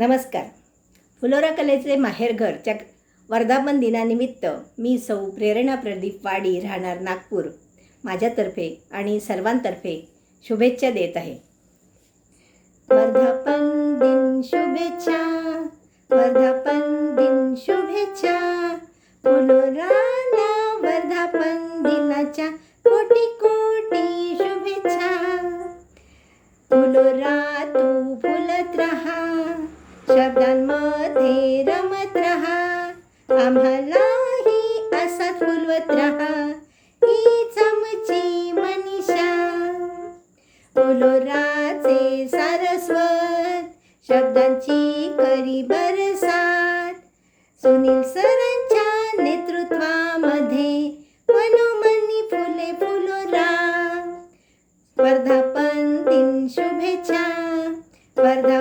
नमस्कार. फुलोरा कलेचे माहेरघरच्या वर्धापन दिनानिमित्त मी सौ प्रेरणा प्रदीप वाडी राहणार नागपूर. माझ्यातर्फे आणि सर्वांतर्फे शुभेच्छा देत आहे. वर्धापन दिन शुभेच्छा. वर्धापन दिन शुभेच्छा. फुलोराला वर्धापन दिनाच्या कोटी कोटी शुभेच्छा. फुलोरा तू फुलत राहा. शब्दांमध्ये रमत रहा. आम्हालाही असाच फुलवत रहा. हीच आमची मनीषा. फुलोराचे सारस्वत शब्दांची करी बरसात. सुनील सरांच्या नेतृत्वामध्ये मनोमनी फुले फुलोरा. वर्धापन दिन शुभेच्छा. वर्धापन